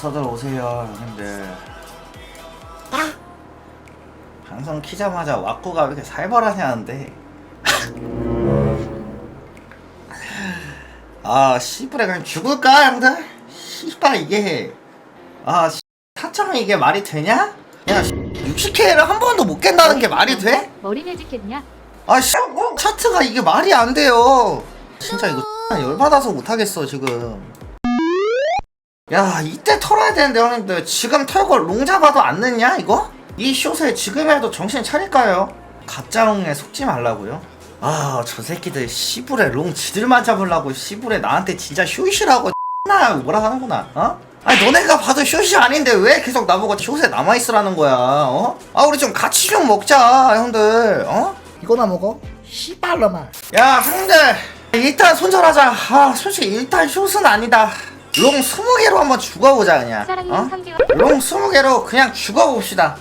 어서들 오세요 형님들 방송 키자마자 왁구가 왜 이렇게 살벌하냐는데 아 씨부레 그냥 죽을까 형들? 씨발 이게 아 씨, 타창이 이게 말이 되냐? 야 60K를 한 번도 못 깬다는 게 말이 돼? 머리 매직했냐? 아 씨, 차트가 이게 말이 안 돼요 진짜 이거 열받아서 못하겠어 지금 야 이때 털어야 되는데 형님들 지금 털고 롱 잡아도 안 늦냐 이거? 이 숏에 지금이라도 정신 차릴까요? 가짜 롱에 속지 말라고요? 아 저 새끼들 씨부레 롱 지들만 잡으려고 씨부레 나한테 진짜 숏이라고 나 뭐라 하는구나 어? 아니 너네가 봐도 숏이 아닌데 왜 계속 나보고 숏에 남아있으라는 거야 어? 아 우리 좀 같이 좀 먹자 형들 어? 이거나 먹어? 씨발로만 야 형들 일단 손절하자 아 솔직히 일단 숏은 아니다 롱 20개로 한번 죽어보자 그냥. 어? 3개월. 롱 20개로 그냥 죽어봅시다.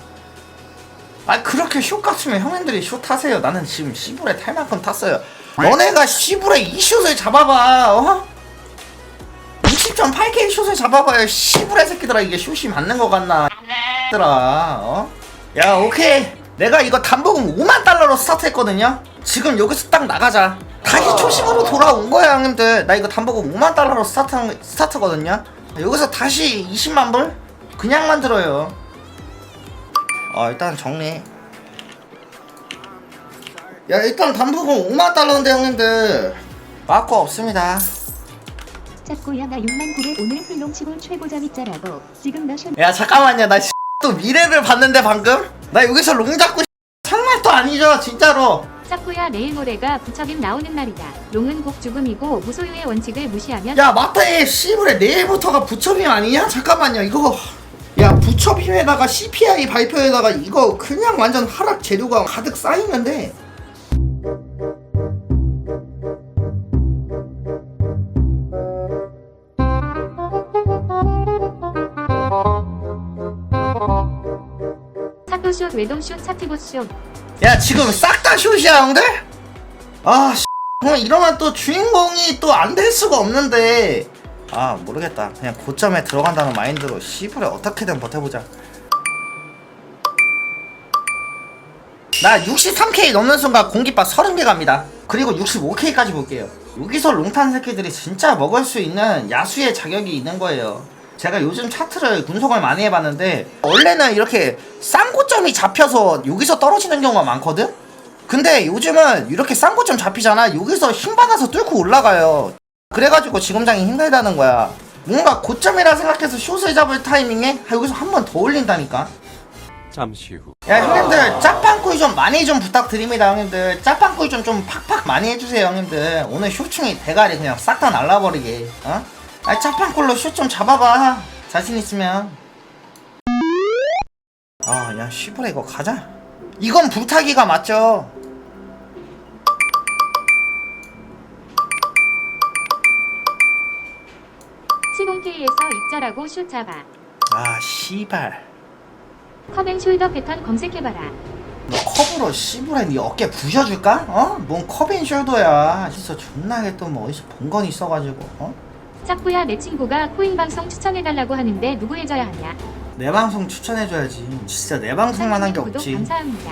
아 그렇게 숏 같으면 형님들이 숏 타세요. 나는 지금 시불에 탈 만큼 탔어요. 너네가 시불에 이 숏을 잡아봐 어? 20.8K 숏을 잡아봐요 시불의 새끼들아. 이게 숏이 맞는 거 같나 들아 어? 야 오케이. 내가 이거 단복음 5만 달러로 스타트했거든요. 지금 여기서 딱 나가자 다시 초심으로 돌아온 거야 형님들 나 이거 단복음 5만 달러로 스타트 스타트거든요. 여기서 다시 20만 불? 그냥 만들어요. 어 일단 정리. 야 일단 단복음 5만 달러인데 형님들. 빠꾸 없습니다. 짝고야 나 6만 900 오늘 흘롱치곤 최고점 있자라고 지금 나 션... 야 잠깐만요. 나 또 미래를 봤는데 방금? 나 여기서 롱 잡고 정말도 아니죠 진짜로 짝고야 내일 모레가 부처김 나오는 날이다 롱은 곡 죽음이고 무소유의 원칙을 무시하면 야얘 씨부레 내일부터가 부처빔 아니냐 잠깐만요 이거 야 부처빔에다가 CPI 발표에다가 이거 그냥 완전 하락 재료가 가득 쌓이는데 차토슛 외동슛 차티봇슛 야 지금 싹다 숏이야 형들? 아 씨, 이러면 또 주인공이 또 안 될 수가 없는데. 아 모르겠다. 그냥 고점에 들어간다는 마인드로 씨부레 어떻게든 버텨보자. 나 63K 넘는 순간 공깃밥 30개 갑니다. 그리고 65K까지 볼게요. 여기서 롱탄 새끼들이 진짜 먹을 수 있는 야수의 자격이 있는 거예요 제가 요즘 차트를 분석을 많이 해봤는데 원래는 이렇게 싼 고점이 잡혀서 여기서 떨어지는 경우가 많거든? 근데 요즘은 이렇게 싼 고점 잡히잖아 여기서 힘받아서 뚫고 올라가요 그래가지고 지금 장이 힘들다는 거야 뭔가 고점이라 생각해서 숏을 잡을 타이밍에 여기서 한 번 더 올린다니까 잠시 후. 야 형님들 짭빵꾸이 좀 많이 좀 부탁드립니다 형님들 짭빵꾸이 좀 좀 팍팍 많이 해주세요 형님들 오늘 쇼충이 대가리 그냥 싹 다 날라버리게 어? 아 짭빵꿀로 슛 좀 잡아봐. 자신 있으면. 아야 쉬브레 이거 가자. 이건 불타기가 맞죠? 시공K에서 입자라고 슛 잡아. 아 씨발. 컵앤 숄더 패턴 검색해봐라. 너 컵으로 씨부레 네 어깨 부셔줄까? 어? 뭔 컵앤숄더야. 진짜 존나게 또 뭐 어디서 본 건 있어가지고 어? 짝구야 내 친구가 코인 방송 추천해달라고 하는데 누구 해줘야 하냐? 내 방송 추천해줘야지. 진짜 내 방송만 한 게 구독 없지. 감사합니다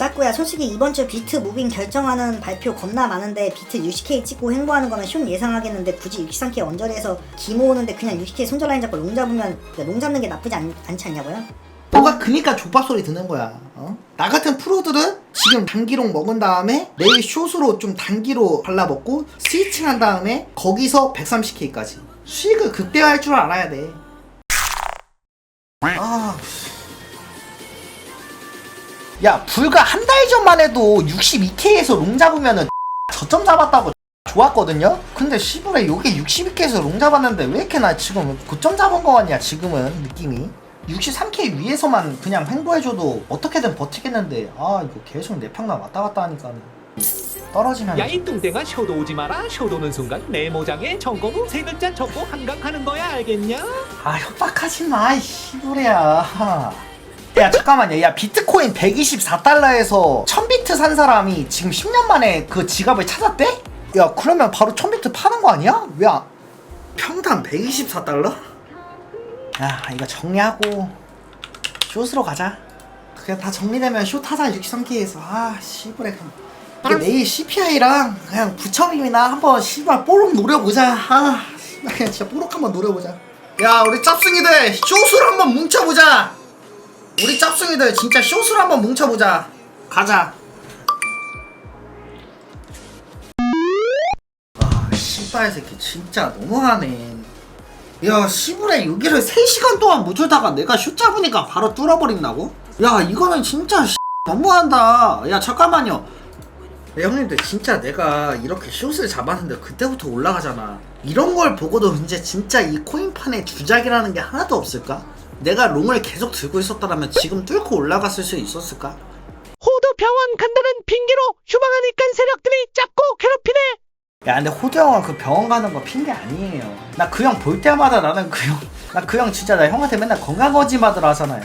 짝구야 솔직히 이번 주 비트 무빙 결정하는 발표 겁나 많은데 비트 60K 찍고 행보하는 거면 숑 예상하겠는데 굳이 63K 언저리에서 기 모으는데 그냥 60K 손절 라인 잡고 롱 잡으면 그롱 잡는 게 나쁘지 않, 않지 않냐고요? 너가 그니까 족밥 소리 듣는 거야 어? 나 같은 프로들은 지금 단기롱 먹은 다음에 내일 숏으로 좀 단기로 발라먹고 스위칭 한 다음에 거기서 130K까지 수익을 극대화할 줄 알아야 돼 아... 야 불과 한 달 전만 해도 62K에서 롱 잡으면은 저점 잡았다고 좋았거든요? 근데 시부레 요게 62K에서 롱 잡았는데 왜 이렇게 나 지금 고점 잡은 거 같냐 지금은 느낌이 63K 위에서만 그냥 횡보해줘도 어떻게든 버티겠는데 아 이거 계속 내평나 왔다 갔다 하니까는 떨어지면 야 이 뚱땡아 쇼도 오지 마라 쇼도 오는 순간 내 모장에 후세 글자 적고 한강하는 거야 알겠냐? 아 협박하지 마, 이 시부레야. 야 잠깐만요. 야 비트코인 124달러에서 1000비트 산 사람이 지금 10년 만에 그 지갑을 찾았대? 야 그러면 바로 1000비트 파는 거 아니야? 왜 안... 평당 124달러? 야 이거 정리하고 숏으로 가자. 그냥 다 정리되면 숏 타자 63K에서 아 시부레 그럼 이게 내일 CPI랑 그냥 부처님이나 한번 씨발 뽀록 노려보자. 아 씨발 그냥 진짜 뽀록 한번 노려보자. 야 우리 짭승이들 숏을 한번 뭉쳐보자. 우리 짭승이들 진짜 숏을 한번 뭉쳐보자. 가자. 아 씨발 새끼 진짜 너무하네. 야 시부레 여기를 3시간 동안 못 주다가 내가 슛 잡으니까 바로 뚫어버린다고? 야 이거는 진짜 씨, 너무한다 야 잠깐만요 야, 형님들 진짜 내가 이렇게 슛을 잡았는데 그때부터 올라가잖아 이런 걸 보고도 이제 진짜 이 코인판에 주작이라는 게 하나도 없을까? 내가 롱을 계속 들고 있었더라면 지금 뚫고 올라갔을 수 있었을까? 호도 병원 간다는 핑계로 휴방하니까 세력들이 잡고 괴롭히네. 야 근데 호두 형은 그 병원 가는 거 핑계 아니에요. 나 그 형 볼 때마다 나는 그형나 그 형 진짜 나 형한테 맨날 건강 거짓말들 하잖아요.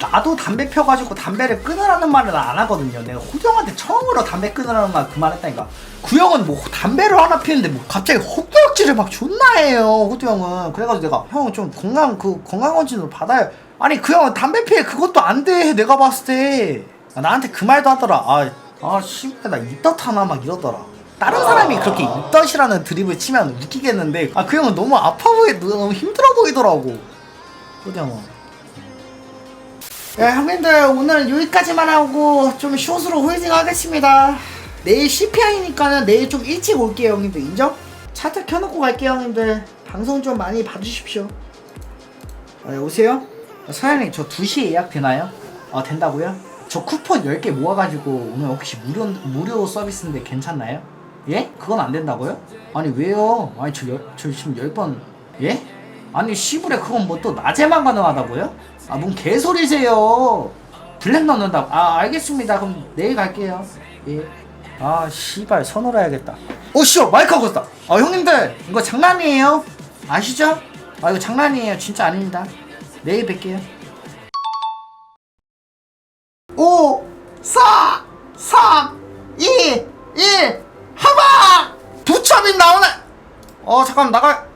나도 담배 펴가지고 담배를 끊으라는 말은 안 하거든요. 내가 호두 형한테 처음으로 담배 끊으라는 말 그 말 했다니까. 그 형은 뭐 담배를 하나 피는데 뭐 갑자기 헛 구역질을 막 존나 해요 호두 형은. 그래가지고 내가 형 좀 건강 그 건강검진으로 받아요. 아니 그 형은 담배 피해 그것도 안 돼 내가 봤을 때. 아, 나한테 그 말도 하더라. 아 아 씨발 나 입덧 하나 막 이러더라. 다른 사람이 그렇게 입덧이라는 드립을 치면 웃기겠는데 아 그 형은 너무 아파 보이 너무 힘들어 보이더라고. 호두 형은. 야 형님들 오늘 여기까지만 하고 좀 숏으로 홀딩 하겠습니다. 내일 CPI니까는 내일 좀 일찍 올게요 형님들. 인정? 차트 켜놓고 갈게요 형님들 방송 좀 많이 봐주십시오 아? 아, 사장님 저 2시에 예약 되나요? 아 된다고요? 저 쿠폰 10개 모아가지고 오늘 혹시 무료, 무료 서비스인데 괜찮나요? 예? 그건 안 된다고요? 아니 왜요? 아니 저, 열, 저 지금 10번 예? 아니 시불에 그건 뭐 또 낮에만 가능하다고요? 아 뭔 개소리세요 블랙 넣는다 아 알겠습니다 그럼 내일 갈게요 예 아 씨발 선호로 해야겠다 오쇼 마이크 껐다. 아 형님들 이거 장난이에요? 아시죠? 아 이거 장난이에요. 진짜 아닙니다. 내일 뵐게요. 5 4 3 2 1 하바 부처민 나오네! 어 잠깐 나가